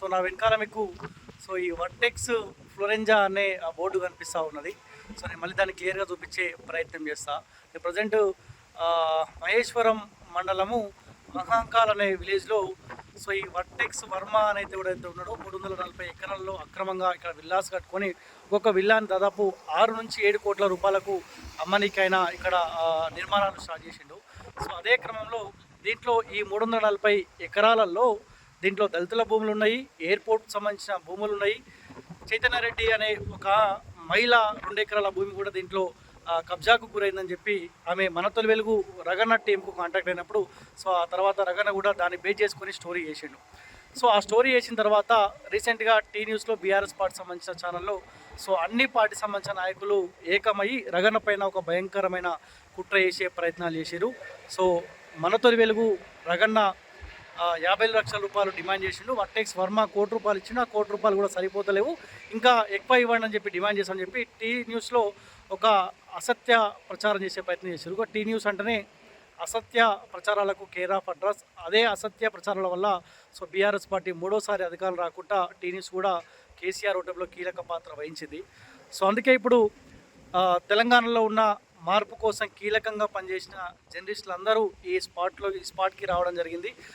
So నా వెనకాల మీకు సో ఈ వర్టెక్స్ ఫ్లోరెంజా అనే ఆ బోర్డు కనిపిస్తూ ఉన్నది. సో నేను మళ్ళీ దాన్ని క్లియర్గా చూపించే ప్రయత్నం చేస్తా. నేను ప్రజెంట్ మహేశ్వరం మండలము మహాంకాల్ అనే విలేజ్లో సో ఈ వర్టెక్స్ వర్మ అనేది ఎవడైతే ఉన్నాడో. మూడు వందల నలభై ఎకరాల్లో అక్రమంగా ఇక్కడ విల్లాస్ కట్టుకొని ఒక్కొక్క విల్లాని దాదాపు ఆరు నుంచి ఏడు కోట్ల రూపాయలకు అమ్మనికైనా ఇక్కడ నిర్మాణాలు స్టార్ట్ చేసిండు. సో అదే క్రమంలో దీంట్లో ఈ మూడు వందల నలభై ఎకరాలలో దీంట్లో దళితుల భూములు ఉన్నాయి ఎయిర్పోర్ట్ సంబంధించిన భూములు ఉన్నాయి. చైతన్యారెడ్డి అనే ఒక మహిళ రెండు ఎకరాల భూమి కూడా దీంట్లో ఆ, కబ్జాకు గురైందని చెప్పి ఆమె మన తొలి వెలుగు రగన్న టీంకు కాంటాక్ట్ అయినప్పుడు సో ఆ తర్వాత రగన్న కూడా దాన్ని బేస్ చేసుకొని స్టోరీ చేసిండు. సో ఆ స్టోరీ చేసిన తర్వాత రీసెంట్గా టీ న్యూస్లో బీఆర్ఎస్ పార్టీ సంబంధించిన ఛానల్లో సో అన్ని పార్టీ సంబంధించిన నాయకులు ఏకమయ్యి రగన్న పైన ఒక భయంకరమైన కుట్ర చేసే ప్రయత్నాలు చేశారు సో మన తొలి వెలుగు రగన్న యాభై లక్షల రూపాయలు డిమాండ్ చేసిండు. వర్టెక్స్ వర్మ? కోటి రూపాయలు ఇచ్చిండు. ఆ కోటి రూపాయలు కూడా సరిపోతలేవు. ఇంకా ఎక్కువ ఇవ్వండి అని చెప్పి డిమాండ్ చేశామని చెప్పి టీ న్యూస్లో ఒక అసత్య ప్రచారం చేసే ప్రయత్నం చేశారు టీ న్యూస్ అంటేనే అసత్య ప్రచారాలకు కేర్ ఆఫ్ అడ్రస్. అదే అసత్య ప్రచారాల వల్ల సో బీఆర్ఎస్ పార్టీ మూడోసారి అధికారం రాకుండా టీ న్యూస్ కూడా కేసీఆర్ ఓటమిలో కీలక పాత్ర వహించింది. సో అందుకే ఇప్పుడు తెలంగాణలో ఉన్న మార్పు కోసం కీలకంగా పనిచేసిన జర్నలిస్టులు అందరూ ఈ స్పాట్లో ఈ స్పాట్కి రావడం జరిగింది.